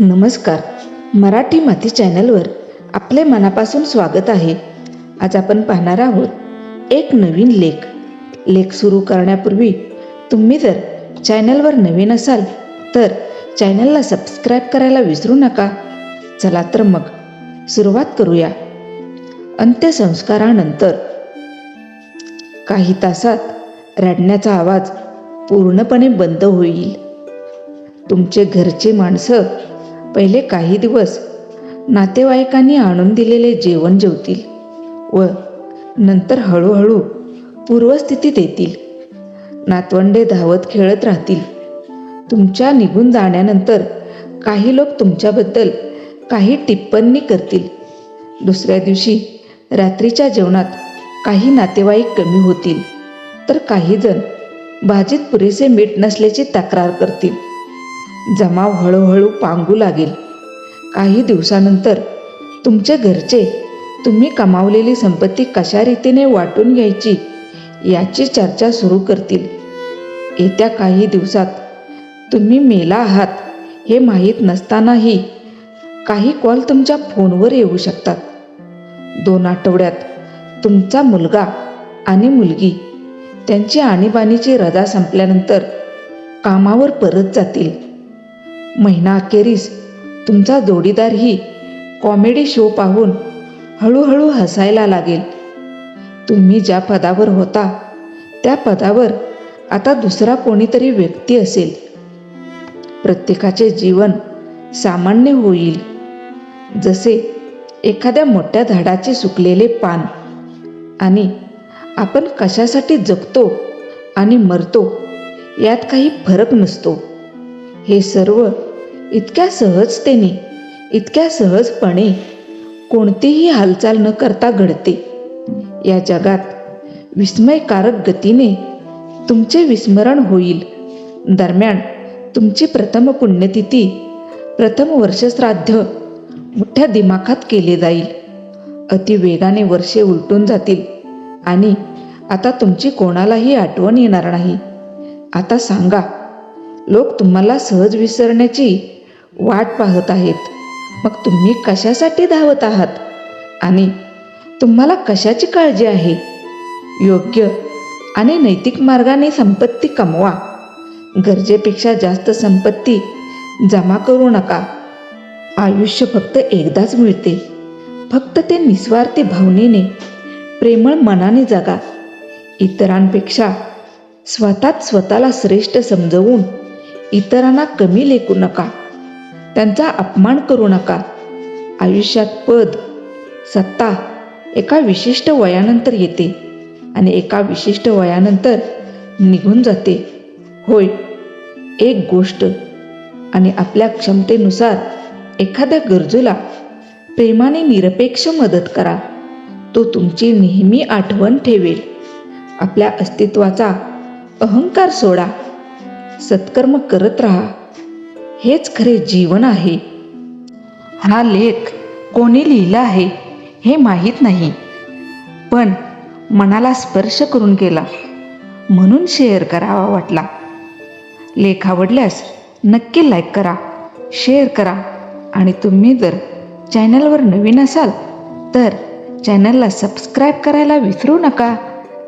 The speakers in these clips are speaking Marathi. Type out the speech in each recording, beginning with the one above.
नमस्कार. मराठी माती चॅनलवर आपले मनापासून स्वागत आहे. आज आपण पाहणार आहोत एक नवीन लेख. लेख सुरू करण्यापूर्वी तुम्ही जर चॅनलवर नवीन असाल तर चॅनलला सबस्क्राईब करायला विसरू नका. चला तर मग सुरुवात करूया. अंत्यसंस्कारानंतर काही तासात रडण्याचा आवाज पूर्णपणे बंद होईल. तुमचे घरचे माणसं पहिले काही दिवस नातेवाईकांनी आणून दिलेले जेवण जेवतील व नंतर हळूहळू पूर्वस्थितीत येतील नातवंडे धावत खेळत राहतील. तुमच्या निघून जाण्यानंतर काही लोक तुमच्याबद्दल काही टिप्पणी करतील. दुसऱ्या दिवशी रात्रीच्या जेवणात काही नातेवाईक कमी होतील. तर काही जण भाजीत पुरेसे मीठ नसल्याची तक्रार करतील. जमाव हळूहळू पांगू लागेल. काही दिवसानंतर तुमचे घरचे तुम्ही कमावलेली संपत्ती कशा रीतीने वाटून घ्यायची याची चर्चा सुरू करतील. येत्या काही दिवसात तुम्ही मेला आहात हे माहीत नसतानाही काही कॉल तुमच्या फोनवर येऊ शकतात. दोन आठवड्यात तुमचा मुलगा आणि मुलगी त्यांची आणीबाणीची रजा संपल्यानंतर कामावर परत जातील. महिना अखेरीस तुमचा जोडीदारही कॉमेडी शो पाहून हळूहळू हसायला लागेल. तुम्ही ज्या पदावर होता त्या पदावर आता दुसरा कोणीतरी व्यक्ती असेल. प्रत्येकाचे जीवन सामान्य होईल. जसे एखाद्या मोठ्या झाडाचे सुकलेले पान. आणि आपण कशासाठी जगतो आणि मरतो यात काही फरक नसतो. हे सर्व इतक्या सहजतेने इतक्या सहजपणे कोणतीही हालचाल न करता घडते. या जगात विस्मयकारक गतीने तुमचे विस्मरण होईल. दरम्यान तुमची प्रथम पुण्यतिथी प्रथम वर्षश्राद्ध मोठ्या दिमाखात केले जाईल. अति वेगाने वर्षे उलटून जातील आणि आता तुमची कोणालाही आठवण येणार नाही. आता सांगा लोक तुम्हाला सहज विसरण्याची वाट पाहत आहेत. मग तुम्ही कशासाठी धावत आहात? आणि तुम्हाला कशाची काळजी आहे? योग्य आणि नैतिक मार्गाने संपत्ती कमवा. गरजेपेक्षा जास्त संपत्ती जमा करू नका. आयुष्य फक्त एकदाच मिळते. फक्त ते निस्वार्थी भावनेने प्रेमळ मनाने जगा. इतरांपेक्षा स्वतःच स्वतःला श्रेष्ठ समजवून इतरांना कमी लेखू नका. त्यांचा अपमान करू नका. आयुष्यात पद सत्ता एका विशिष्ट वयानंतर येते आणि एका विशिष्ट वयानंतर निघून जाते. होय एक गोष्ट आणि आपल्या क्षमतेनुसार एखाद्या गरजूला प्रेमाने निरपेक्ष मदत करा. तो तुमची नेहमी आठवण ठेवेल. आपल्या अस्तित्वाचा अहंकार सोडा. सत्कर्म करत राहा. हेच खरे जीवन आहे. हा लेख कोणी लिहिला आहे हे माहीत नाही. पण मनाला स्पर्श करून गेला म्हणून शेअर करावा वाटला. लेख आवडल्यास नक्की लाईक करा शेअर करा आणि तुम्ही जर चॅनलवर नवीन असाल तर चॅनलला सबस्क्राईब करायला विसरू नका.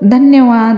धन्यवाद.